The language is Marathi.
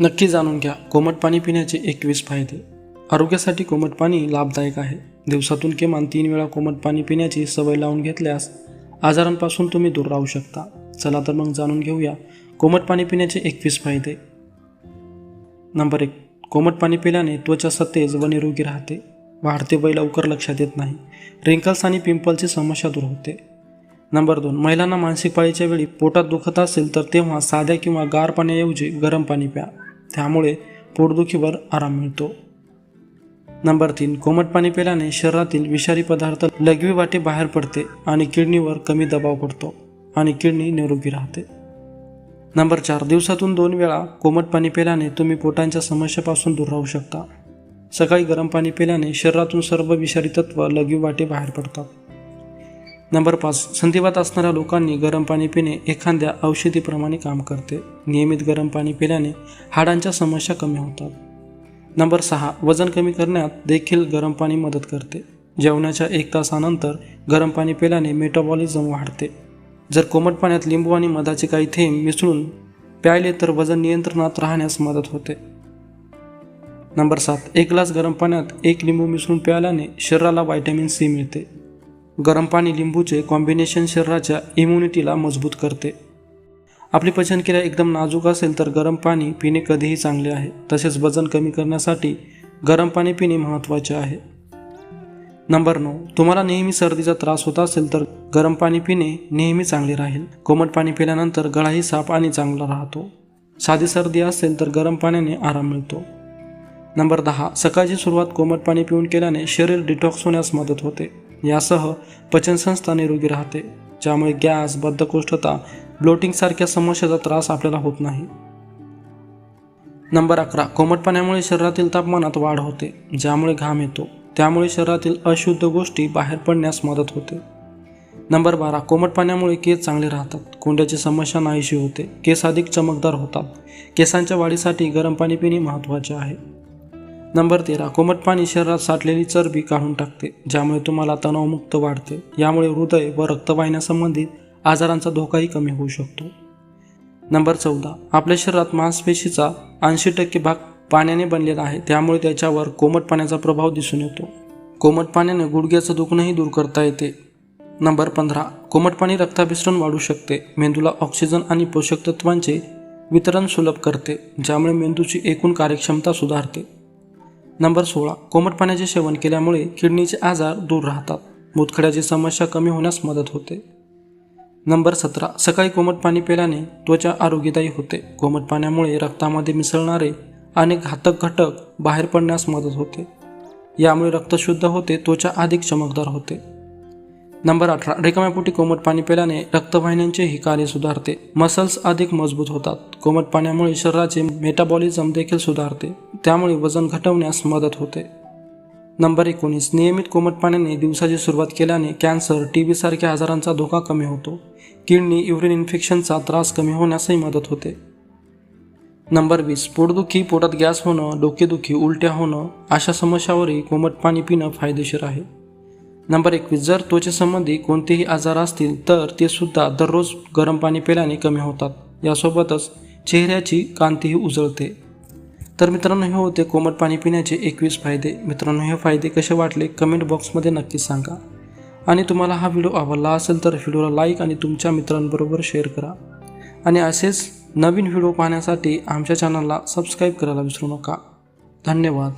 नक्की जाणून घ्या. कोमट पाणी पिण्याचे एकवीस फायदे. आरोग्यासाठी कोमट पाणी लाभदायक आहे. दिवसातून किमान तीन वेळा कोमट पाणी पिण्याची सवय लावून घेतल्यास आजारांपासून तुम्ही दूर राहू शकता. चला तर मग जाणून घेऊया कोमट पाणी पिण्याचे एकवीस फायदे. नंबर एक. कोमट पाणी पिल्याने त्वचा सतेज व निरोगी राहते. वाढते वय लवकर लक्षात येत नाही. रिंकल्स आणि पिंपलची समस्या दूर होते. नंबर दोन. महिलांना मानसिक पाळीच्या वेळी पोटात दुखत असेल तर तेव्हा साध्या किंवा गार पाण्याऐवजी गरम पाणी प्या. त्यामुळे पोटदुखीवर आराम मिळतो. नंबर तीन कोमट पाणी पिल्याने शरीरातील विषारी पदार्थ लघवी वाटे बाहेर पडते आणि किडनीवर कमी दबाव पडतो आणि किडनी निरोगी राहते. नंबर चार दिवसातून दोन वेळा कोमट पाणी पिल्याने तुम्ही पोटांच्या समस्येपासून दूर राहू शकता. सकाळी गरम पाणी पिल्याने शरीरातून सर्व विषारी तत्व लघवी वाटे बाहेर पडतात. नंबर पाच संधिवात असणाऱ्या लोकांनी गरम पाणी पिणे एखाद्या औषधीप्रमाणे काम करते. नियमित गरम पाणी पिल्याने हाडांच्या समस्या कमी होतात. नंबर सहा. वजन कमी करण्यात देखील गरम पाणी मदत करते. जेवणाच्या एक तासानंतर गरम पाणी पिल्याने मेटाबॉलिझम वाढते. जर कोमट पाण्यात लिंबू आणि मधाचे काही थेंब मिसळून प्यायले तर वजन नियंत्रणात राहण्यास मदत होते. नंबर सात. एक ग्लास गरम पाण्यात एक लिंबू मिसळून प्यायल्याने शरीराला व्हायटॅमिन सी मिळते. गरम पाणी लिंबूचे कॉम्बिनेशन शरीराच्या इम्युनिटीला मजबूत करते. आपली पचनक्रिया एकदम नाजूक असेल तर गरम पाणी पिणे कधीही चांगले आहे. तसेच वजन कमी करण्यासाठी गरम पाणी पिणे महत्त्वाचे आहे. नंबर नऊ तुम्हाला नेहमी सर्दीचा त्रास होत असेल तर गरम पाणी पिणे नेहमी चांगले राहील. कोमट पाणी पिल्यानंतर गळाही साफ आणि चांगला राहतो. साधी सर्दी असेल तर गरम पाण्याने आराम मिळतो. नंबर दहा सकाळची सुरुवात कोमट पाणी पिऊन केल्याने शरीर डिटॉक्स होण्यास मदत होते. यासह पचनसंस्था निरोगी राहते ज्यामुळे गॅस बद्धकोष्ठता ब्लोटिंगसारख्या समस्येचा त्रास आपल्याला होत नाही. नंबर अकरा कोमट पाण्यामुळे शरीरातील तापमानात वाढ होते ज्यामुळे घाम येतो. त्यामुळे शरीरातील अशुद्ध गोष्टी बाहेर पडण्यास मदत होते. नंबर बारा कोमट पाण्यामुळे केस चांगले राहतात कोंड्याची समस्या नाहीशी होते केस अधिक चमकदार होतात. केसांच्या वाढीसाठी गरम पाणी पिणे महत्त्वाचे आहे. नंबर तेरा. कोमट पाणी शरीरात साठलेली चरबी काढून टाकते ज्यामुळे तुम्हाला तणावमुक्त वाढते. यामुळे हृदय व रक्तवाहिन्यासंबंधित आजारांचा धोकाही कमी होऊ शकतो. नंबर चौदा. आपल्या शरीरात मांसपेशीचा ऐंशी टक्के भाग पाण्याने बनलेला आहे त्यामुळे त्याच्यावर कोमट पाण्याचा प्रभाव दिसून येतो. कोमट पाण्याने गुडघ्याचं दुखणंही दूर करता येते. नंबर पंधरा. कोमट पाणी रक्ताभिसरण वाढू शकते मेंदूला ऑक्सिजन आणि पोषक तत्वांचे वितरण सुलभ करते ज्यामुळे मेंदूची एकूण कार्यक्षमता सुधारते. नंबर सोळा. कोमट पाण्याचे सेवन केल्यामुळे किडनीचे आजार दूर राहतात. मुतखड्याची समस्या कमी होण्यास मदत होते. नंबर सतरा. सकाळी कोमट पाणी पिल्याने त्वचा आरोग्यदायी होते. कोमट पाण्यामुळे रक्तामध्ये मिसळणारे अनेक घातक घटक बाहेर पडण्यास मदत होते. यामुळे रक्त शुद्ध होते त्वचा अधिक चमकदार होते. नंबर अठरा रिकाम्या पोटी कोमट पाणी पिल्याने रक्तवाहिन्यांचेही कार्य सुधारते. मसल्स अधिक मजबूत होतात. कोमट पाण्यामुळे शरीराचे मेटाबॉलिझम देखील सुधारते. त्यामुळे वजन घटवण्यास मदत होते. नंबर एकोणीस नियमित कोमट पाण्याने दिवसाची सुरुवात केल्याने कॅन्सर टी बी सारख्या आजारांचा धोका कमी होतो. किडनी युरिन इन्फेक्शनचा त्रास कमी होण्यासही मदत होते. नंबर वीस पोटदुखी पोटात गॅस होणं डोकेदुखी उलट्या होणं अशा समस्यावरही कोमट पाणी पिणं फायदेशीर आहे. नंबर एकवीस जर त्वचेसंबंधी कोणतेही आजार असतील तर ते सुद्धा दररोज गरम पाणी पिल्याने कमी होतात. यासोबतच चेहऱ्याची कांतीही उजळते. तर मित्रांनो हे होते कोमट पाणी पिण्याचे एकवीस फायदे. मित्रांनो हे फायदे कसे वाटले कमेंट बॉक्समध्ये नक्की सांगा. आणि तुम्हाला हा व्हिडिओ आवडला असेल तर व्हिडिओला लाईक आणि तुमच्या मित्रांबरोबर शेअर करा. आणि असेच नवीन व्हिडिओ पाहण्यासाठी आमच्या चॅनलला सबस्क्राईब करायला विसरू नका. धन्यवाद.